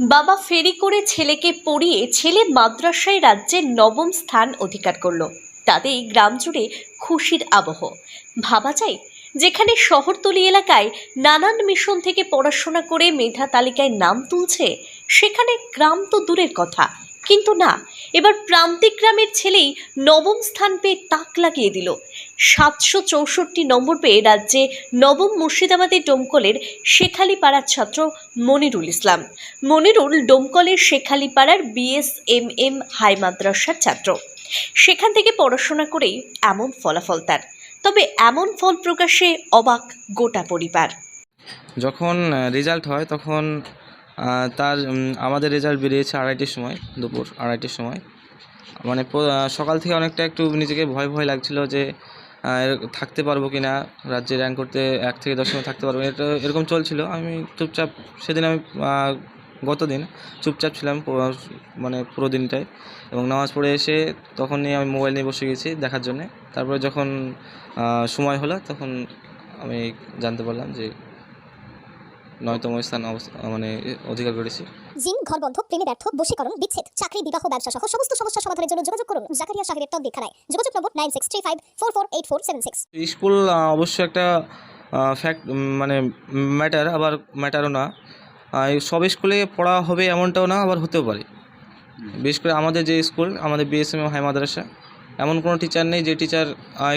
বাবা ফেরি করে ছেলেকে পড়িয়ে ছেলে মাদ্রাসায় রাজ্যের নবম স্থান অধিকার করল। তাতেই গ্রাম জুড়ে খুশির আবহ। ভাবা যায়, যেখানে শহরতলি এলাকায় নানান মিশন থেকে পড়াশোনা করে মেধা তালিকায় নাম তুলছে, সেখানে গ্রাম তো দূরের কথা। কিন্তু না, এবার প্রান্তিক গ্রামের ছেলেই নবম স্থান পেয়ে তাক লাগিয়ে দিল। সাতশো চৌষট্টি নম্বর পেয়ে রাজ্যে নবম মুর্শিদাবাদের ডোমকলের শেখালিপাড়ার ছাত্র মনিরুল ইসলাম। মনিরুল ডোমকলের শেখালিপাড়ার বিএসএমএম হাই মাদ্রাসার ছাত্র। সেখান থেকে পড়াশোনা করেই এমন ফলাফল তার। তবে এমন ফল প্রকাশে অবাক গোটা পরিবার। যখন রেজাল্ট হয় তখন তার আমাদের রেজাল্ট বেরিয়েছে আড়াইটের সময়, দুপুর আড়াইটের সময়। মানে সকাল থেকে অনেকটা একটু নিজেকে ভয় ভয় লাগছিল যে থাকতে পারব কি না রাজ্যে র্যাঙ্ক করতে এক থেকে দশ দশমে থাকতে পারব এটা, এরকম চলছিল। আমি চুপচাপ, সেদিন আমি গত দিন চুপচাপ ছিলাম মানে পুরো দিনটাই এবং নামাজ পড়ে এসে তখনই আমি মোবাইল নিয়ে বসে গেছি দেখার জন্যে। তারপরে যখন সময় হলো তখন আমি জানতে পারলাম যে নয়তম স্থান অবস্থা মানে অধিকার করেছি। জিন ঘরবন্ধ প্রেমে ব্যর্থ বশীকরণ বিচ্ছেদ চাকরি বিবাহ ব্যবসা সহ সমস্ত সমস্যা সমাধানের জন্য যোগাযোগ করুন। জাকারিয়া শাহরের টপ দেখানায় যোগাযোগ নম্বর nine six three five four four eight four seven six. School ah, অবশ্য একটা ফ্যাক্ট মানে ম্যাটার আবার ম্যাটারও না। সব স্কুলে পড়া হবে এমনটাও না আবার হতেও পারে। বিশেষ করে আমাদের যে স্কুল আমাদের বিএসএম হাই মাদ্রাসা এমন কোনো টিচার নেই যে টিচার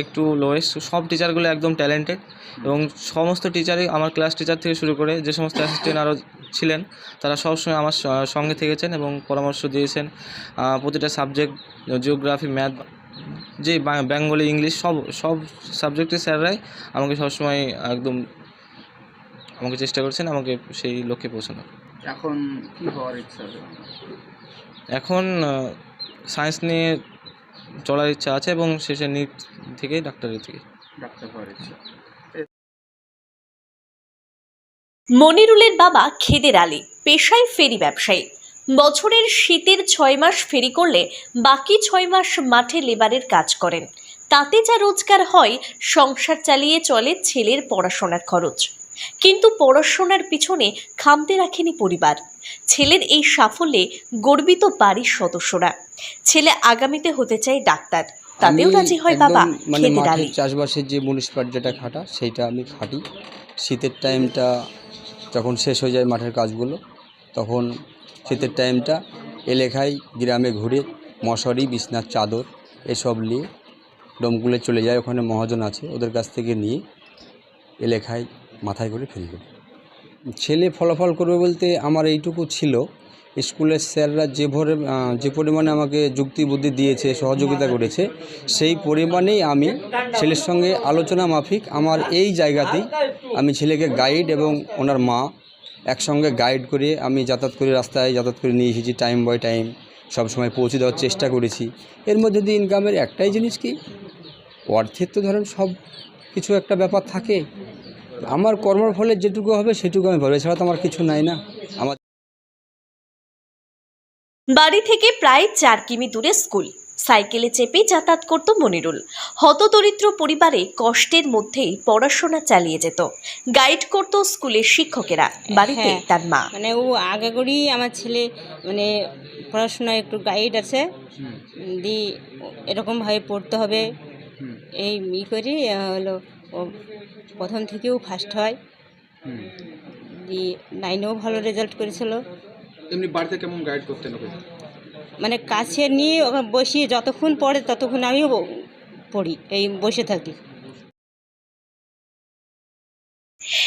একটু লোয়েস্ট সব টিচারগুলো একদম ট্যালেন্টেড এবং সমস্ত টিচারই আমার ক্লাস টিচার থেকে শুরু করে যে সমস্ত অ্যাসিস্ট্যান্ট আরও ছিলেন তারা সবসময় আমার সঙ্গে থেকেছেন এবং পরামর্শ দিয়েছেন। প্রতিটা সাবজেক্ট জিওগ্রাফি ম্যাথ যে বেঙ্গলি ইংলিশ সব সব সাবজেক্টের স্যাররাই আমাকে সবসময় একদম আমাকে চেষ্টা করছেন আমাকে সেই লক্ষ্যে পৌঁছানোর। এখন কি হওয়ার ইচ্ছা এখন সায়েন্স নিয়ে চলার ইচ্ছা আছে এবং শেষে নিট থেকে ডাক্তারের থেকে ডাক্তার হওয়ার ইচ্ছা। মনিরুলের বাবা খেদের আলী পেশায় ফেরি ব্যবসায়ী। বছরের শীতের ছয় মাস ফেরি করলে বাকি ছয় মাস মাঠে লেবারের কাজ করেন। তাতে যা রোজগার হয় সংসার চালিয়ে চলে ছেলের পড়াশোনার খরচ। কিন্তু পড়াশোনার পিছনে খামতে রাখেনি পরিবার। ছেলের এই সাফল্যে গর্বিত বাড়ির সদস্যরা। ছেলে আগামীতে হতে চায় ডাক্তার। তাতেও রাজি হয় বাবা মানে মাঠের চাষবাসের যে মুনিসিপাল যেটা খাটা সেইটা আমি খাটি। শীতের টাইমটা যখন শেষ হয়ে যায় মাঠের কাজগুলো তখন শীতের টাইমটা এলাকায় গ্রামে ঘুরে মশারি বিছনার চাদর এসব নিয়ে ডমকুলে চলে যায়। ওখানে মহাজন আছে ওদের কাছ থেকে নিয়ে এলেখায় মাথায় করে ফেলবে ছেলে ফলাফল করবে বলতে আমার এইটুকু ছিল। স্কুলের স্যাররা যে ভরে যে পরিমাণে আমাকে যুক্তি বুদ্ধি দিয়েছে, সহযোগিতা করেছে, সেই পরিমাণেই আমি ছেলের সঙ্গে আলোচনা মাফিক আমার এই জায়গাতেই আমি ছেলেকে গাইড এবং ওনার মা একসঙ্গে গাইড করে আমি যাতায়াত করে রাস্তায় যাতায়াত করে নিয়ে এসেছি টাইম বাই টাইম সবসময় পৌঁছে দেওয়ার চেষ্টা করেছি। এর মধ্যে দিয়ে ইনকামের একটাই জিনিস কি? অর্থের তো ধরেন সব কিছু একটা ব্যাপার থাকে। আমার কর্মর ফলে যেটুকু হবে সেটুকু আমি পাবো। এছাড়া তো আমার কিছু নাই না। আমার বাড়ি থেকে প্রায় চার কিমি দূরে স্কুল। সাইকেলে চেপে যাতায়াত করত মনিরুল। হতদরিদ্র পরিবারে কষ্টের মধ্যেই পড়াশোনা চালিয়ে যেত। গাইড করত স্কুলের শিক্ষকেরা। বাড়িতে হ্যাঁ। তার মা। মানে ও আগে করেই আমার ছেলে মানে পড়াশোনায় একটু গাইড আছে। দি এরকমভাবে পড়তে হবে। এই ই করে আহ, হলো ও প্রথম থেকেও ফার্স্ট হয়। হুম। দি নাইনেও ভালো রেজাল্ট করেছিল। এমনি বাড়িতে কেমন গাইড করতেন ওকে? মানে কাছে নিয়ে ওকে বসিয়ে যতক্ষণ পড়ে ততক্ষণ আমিও পড়ি এই বসে থাকি।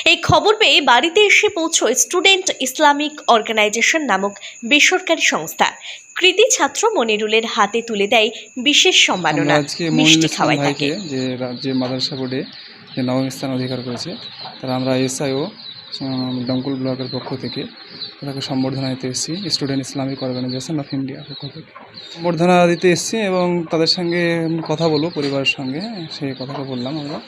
এই খবর পেয়ে বাড়িতে এসে পৌঁছয় স্টুডেন্ট ইসলামিক অর্গানাইজেশন নামক বেসরকারি সংস্থা। কৃতি ছাত্র মনিরুলের হাতে তুলে দেয় বিশেষ সম্মাননা। আজকে মনিরুল মিষ্টি ইসলাম খাওয়ায় তাকে। ভাইকে যে রাজ্যে মাদ্রাসা বোর্ডে যে নবম স্থান অধিকার করেছে, তারা আমরা এসআইও ডঙ্কুল ব্লকের পক্ষ থেকে তাকে সম্বর্ধনা দিতে এসেছি, স্টুডেন্ট ইসলামিক অর্গানাইজেশন অফ ইন্ডিয়ার পক্ষ থেকে। সম্বর্ধনা দিতে এসেছি এবং তাদের সঙ্গে কথা বলব, পরিবারের সঙ্গে, সেই কথাটা বললাম আমরা।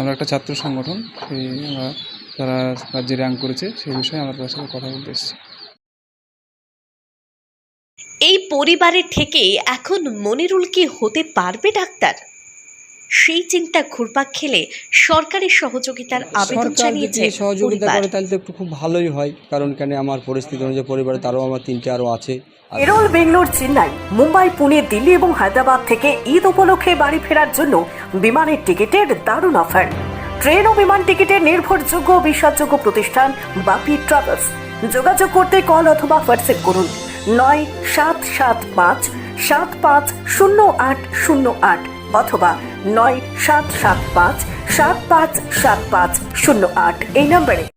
আমরা একটা ছাত্র সংগঠন, সেই, আমরা যারা রাজ্যে র্যাঙ্ক করেছে, সেই বিষয়ে আমরা তাদের সাথে কথা বলতে এসেছি। এই পরিবারের থেকে এখন মনিরুল কি হতে পারবে ডাক্তার? সেই চিন্তা ঘুরপাক খেলে সরকারি সহযোগিতার আবেদন জানিয়েছে সহযোগিতা করে তাহলে তো একটু খুব ভালোই হয় কারণ কেন আমার পরিস্থিতি অনুযায়ী পরিবারে তারও আমার তিনটে আরও আছে। আর কেরল বেঙ্গলোর চেন্নাই মুম্বাই পুনে দিল্লি এবং হায়দ্রাবাদ থেকে ঈদ উপলক্ষে বাড়ি ফেরার জন্য বিমানের টিকিটের দারুণ অফার। ট্রেন ও বিমান টিকিটের নির্ভরযোগ্য বিশ্বাসযোগ্য প্রতিষ্ঠান বাপি ট্রাভেলস। যোগাযোগ করতে কল অথবা হোয়াটসঅ্যাপ করুন। নয় সাত সাত পাঁচ সাত পাঁচ শূন্য আট শূন্য আট অথবা নয় সাত সাত পাঁচ সাত পাঁচ সাত পাঁচ শূন্য আট এই নম্বরে।